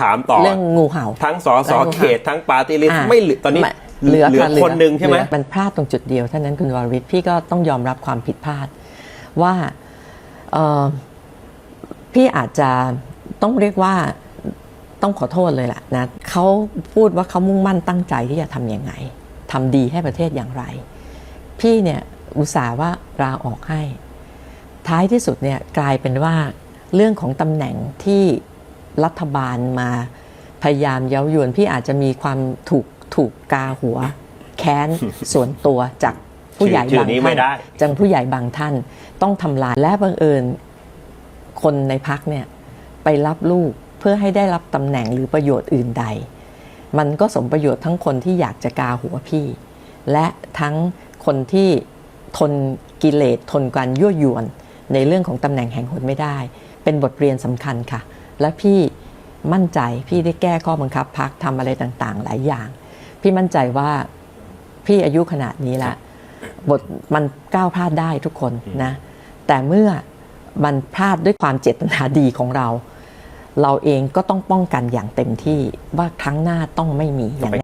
ถามต่อเรื่องงูเห่า ทั้งสสแล้วก็เขตทั้งปาร์ตี้ลิสอ่าไม่เหลือตอนนี้ไม่เหลือเหลือค่ะคนหนึ่งใช่ไหมลือมันพลาดตรงจุดเดียวเท่านั้นคุณวรวิทย์พี่ก็ต้องยอมรับความผิดพลาด ว่าเอ่อพี่อาจจะต้องเรียกว่าต้องขอโทษเลยแหละนะเขาพูดว่าเขามุ่งมั่นตั้งใจที่จะทำยังไงทำดีให้ประเทศอย่างไร พี่เนี่ยอุตส่าห์ว่าลาออกให้ ท้ายที่สุดเนี่ยกลายเป็นว่าเรื่องของตำแหน่งที่ รัฐบาลมาพยายามเย้ายวนพี่อาจจะมีความถูกถูกกาหัว แค้นส่วนตัวจากผู้ใหญ่ชื่อบางนี้ท่าไม่นได้จังผู้ใหญ่บางท่านต้องทำลายและบังเอิญคนในพักเนี่ยไปรับลูกเพื่อให้ได้รับตำแหน่งหรือประโยชน์อื่นใด มันก็สมประโยชน์ทั้งคนที่อยากจะกาหัวพี่ และทั้งคนที่ทนกิเลสทนการยั่วยวนในเรื่องของตำแหน่งแห่งหนไม่ได้ เป็นบทเรียนสำคัญค่ะ และพี่มั่นใจพี่ได้แก้ข้อบังคับพักทำอะไรต่างๆ หลายอย่าง พี่มั่นใจว่าพี่อายุขนาดนี้ละบทมันก้าวพลาดได้ทุกคนนะ แต่เมื่อมันพลาดด้วยความเจตนาดีของเรา เราเองก็ต้องป้องกันอย่างเต็มที่ว่าครั้งหน้าต้องไม่มีอย่างแน่